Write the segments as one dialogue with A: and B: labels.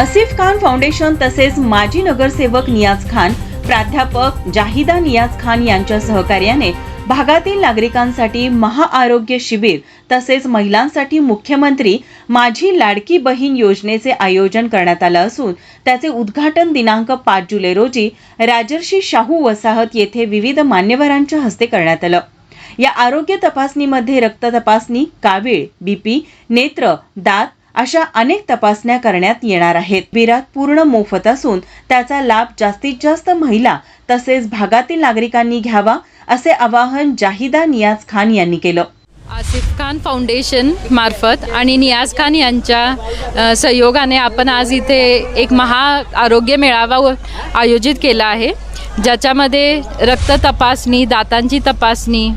A: Asif Khan foundation तसेच माजी नगरसेवक नियाज खान प्राध्यापक जाहिदा नियाज खान यांच्या सहकार्याने भागातील नागरिकांसाठी महाआरोग्य शिबिर तसेच महिलांसाठी मुख्यमंत्री माझी लाडकी बहीण योजनेचे आयोजन करण्यात आलं असून त्याचे उद्घाटन दिनांक पाच जुलै रोजी राजर्षी शाहू वसाहत येथे विविध मान्यवरांच्या हस्ते करण्यात आलं. या आरोग्य तपासणीमध्ये रक्त तपासणी कावीळ बीपी नेत्र दात अशा अनेक तपासण्या करण्यात येणार आहेत. विरात पूर्ण मोफत असून त्याचा लाभ जास्तीत जास्त महिला तसेच भागातील नागरिकांनी घ्यावा असे आवाहन जाहिदा नियाज खान यांनी केलं.
B: आसिफ खान फाउंडेशन मार्फत आणि नियाज खान यांच्या सहयोगाने आपण आज इथे एक महा आरोग्य मेळावा व- आयोजित केला आहे. ज्याच्यामध्ये रक्त तपासणी दातांची तपासणी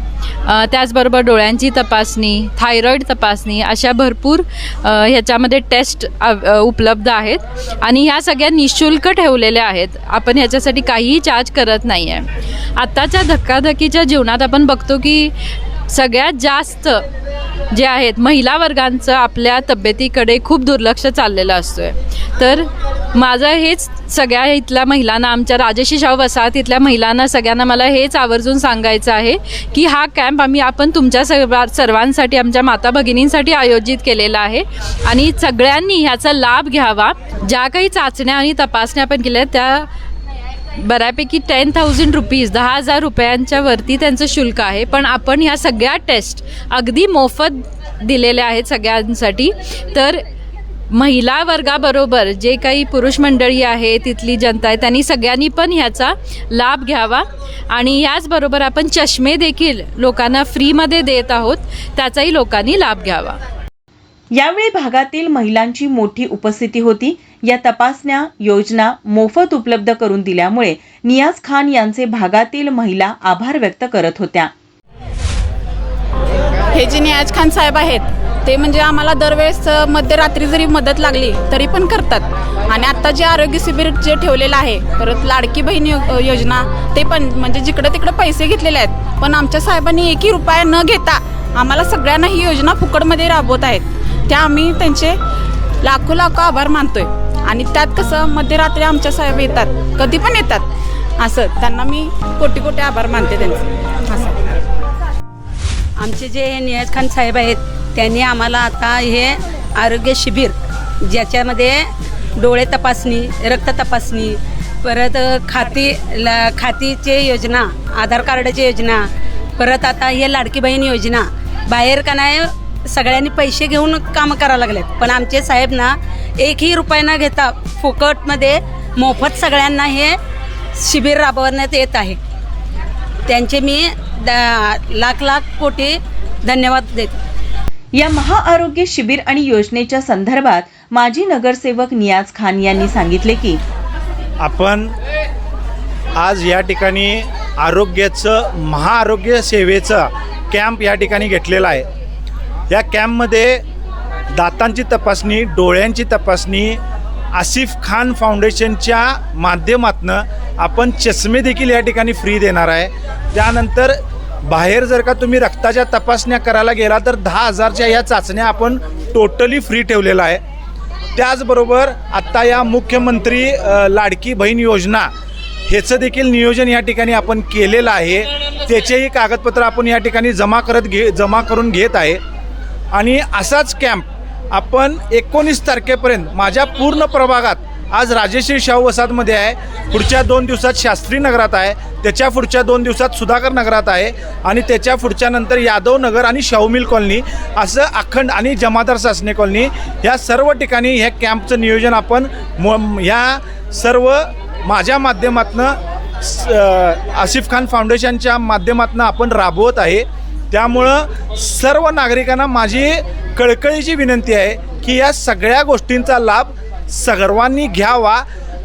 B: त्याचबरोबर डोळ्यांची तपासणी थायरॉईड तपासणी अशा भरपूर ह्याच्यामध्ये टेस्ट उपलब्ध आहेत. आणि ह्या सगळ्या निशुल्क ठेवलेल्या आहेत. आपण ह्याच्यासाठी काहीही चार्ज करत नाही आहे आत्ताच्या धक्काधक्कीच्या जीवनात आपण बघतो की सगळ्यात जास्त जे आहेत महिला वर्गांचं आपल्या तब्येतीकडे खूप दुर्लक्ष चाललेलं असतोय. तर माझं हेच सगळ्या इथल्या महिलांना आमच्या राजेशी शाहू वसाहत इथल्या महिलांना सगळ्यांना मला हेच आवर्जून सांगायचं आहे की हा कॅम्प आम्ही आपण तुमच्या सर्वा सर्वांसाठी आमच्या माता भगिनींसाठी आयोजित केलेला आहे. आणि सगळ्यांनी ह्याचा लाभ घ्यावा. ज्या काही चाचण्या आणि तपासण्या आपण केल्या त्या बऱ्यापैकी टेन थाउजंड रुपीज दहा हजार रुपयांच्या वरती त्यांचं शुल्क आहे. पण आपण ह्या सगळ्या टेस्ट अगदी मोफत दिलेल्या आहेत सगळ्यांसाठी. तर महिला वर्गाबरोबर जे काही पुरुष मंडळी आहे तिथली जनता आहे त्यांनी सगळ्यांनी पण ह्याचा लाभ घ्यावा. आणि याचबरोबर आपण चष्मे देखील लोकांना फ्रीमध्ये देत आहोत. त्याचाही लोकांनी लाभ घ्यावा.
A: यावेळी भागातील महिलांची मोठी उपस्थिती होती. या तपासण्या योजना मोफत उपलब्ध करून दिल्यामुळे नियाज खान यांचे भागातील महिला आभार व्यक्त करत होत्या.
C: हे जे नियाज खान साहेब आहेत ते म्हणजे आम्हाला दरवेळेस मध्यरात्री जरी मदत लागली तरी पण करतात. आणि आत्ता जे आरोग्य शिबिर जे ठेवलेलं आहे परत लाडकी बहीण योजना ते पण म्हणजे जिकडं तिकडं पैसे घेतलेले आहेत. पण आमच्या साहेबांनी एकही रुपया न घेता आम्हाला सगळ्यांना ही योजना फुकटमध्ये राबवत आहेत. त्या आम्ही त्यांचे लाखो लाखो आभार मानतोय. आणि त्यात कसं मध्यरात्री आमच्या साहेब येतात. कधी पण येतात. असं त्यांना मी कोटी कोटी आभार मानते त्यांचे. असं.
D: आमचे जे नियाज खान साहेब आहेत त्यांनी आम्हाला आता हे आरोग्य शिबिर ज्याच्यामध्ये डोळे तपासणी रक्त तपासणी परत खाती ल खातीचे योजना आधार कार्डाची योजना परत आता हे लाडकी बहीण योजना बाहेर का नाही सगळ्यांनी पैसे घेऊन कामं करायला लागलेत. पण आमचे साहेब ना एकही रुपये न घेता फुकटमध्ये मोफत सगळ्यांना हे शिबिर राबवण्यात येत आहे. त्यांचे मी द लाख लाख कोटी धन्यवाद देते.
A: या महाआरोग्य शिबिर आणि योजनेच्या संदर्भात माजी नगरसेवक नियाज खान यांनी सांगितले की
E: आपण आज या ठिकाणी आरोग्याचं महाआरोग्य सेवेचं कॅम्प या ठिकाणी घेतलेला आहे. या कॅम्पमध्ये दातांची तपासणी डोळ्यांची तपासणी आसिफ खान फाउंडेशनच्या माध्यमातनं आपण चष्मे देखील या ठिकाणी फ्री देणार आहे. त्यानंतर बाहेर जर का तुम्ही रक्ताच्या तपासण्या करायला गेला तर दहा हजारच्या या चाचण्या आपण टोटली फ्री ठेवलेलं आहे. त्याचबरोबर आत्ता या मुख्यमंत्री लाडकी बहीण योजना ह्याचं देखील नियोजन या ठिकाणी आपण केलेलं आहे. त्याचेही कागदपत्र आपण या ठिकाणी जमा करत घे जमा करून घेत आहे. आणि असाच कॅम्प आपण एकोणीस तारखेपर्यंत माझ्या पूर्ण प्रभागात आज राजेश्री शाहू वसाहतमध्ये आहे पुढच्या दोन दिवसात शास्त्री नगरात आहे त्याच्या पुढच्या दोन दिवसात सुधाकर नगरात आहे आणि त्याच्या पुढच्या नंतर यादव नगर आणि शाहू मिल कॉलनी असं अखंड आणि जमादार सासने कॉलनी ह्या सर्व ठिकाणी ह्या कॅम्पचं नियोजन आपण म ह्या सर्व माझ्या माध्यमातनं स- आसिफ खान फाउंडेशनच्या माध्यमातून आपण राबवत आहे. त्यामुळं सर्व नागरिकांना माझी कळकळीची विनंती आहे की या सगळ्या गोष्टींचा लाभ सर्वांनी घ्यावा.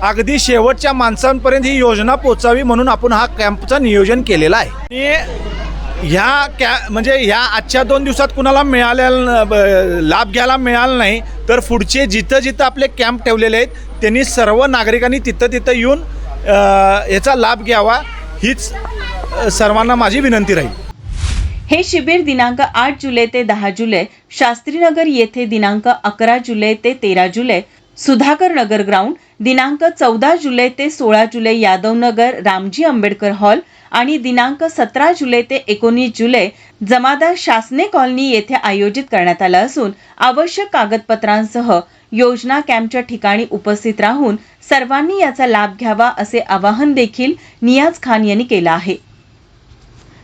E: अगदी शेवटच्या माणसांपर्यंत ही योजना पोचावी म्हणून आपण हा कॅम्पचं नियोजन केलेलं आहे. आणि ह्या कॅ म्हणजे ह्या आजच्या दोन दिवसात कुणाला मिळाल्या ब- लाभ घ्यायला मिळाला नाही तर पुढचे जिथं जिथं आपले कॅम्प ठेवलेले आहेत त्यांनी सर्व नागरिकांनी तिथं तिथं येऊन याचा लाभ घ्यावा. हीच सर्वांना माझी विनंती राहील.
A: हे शिबिर दिनांक आठ जुलै ते दहा जुलै शास्त्रीनगर येथे दिनांक अकरा जुलै ते तेरा जुलै सुधाकर नगर ग्राउंड दिनांक चौदा जुलै ते सोळा जुलै यादव नगर रामजी आंबेडकर हॉल आणि दिनांक सतरा जुलै ते एकोणीस जुलै जमादार शासने कॉलनी येथे आयोजित करण्यात आलं असून आवश्यक कागदपत्रांसह योजना कॅम्पच्या ठिकाणी उपस्थित राहून सर्वांनी याचा लाभ घ्यावा असे आवाहन देखील नियाज खान यांनी केलं आहे.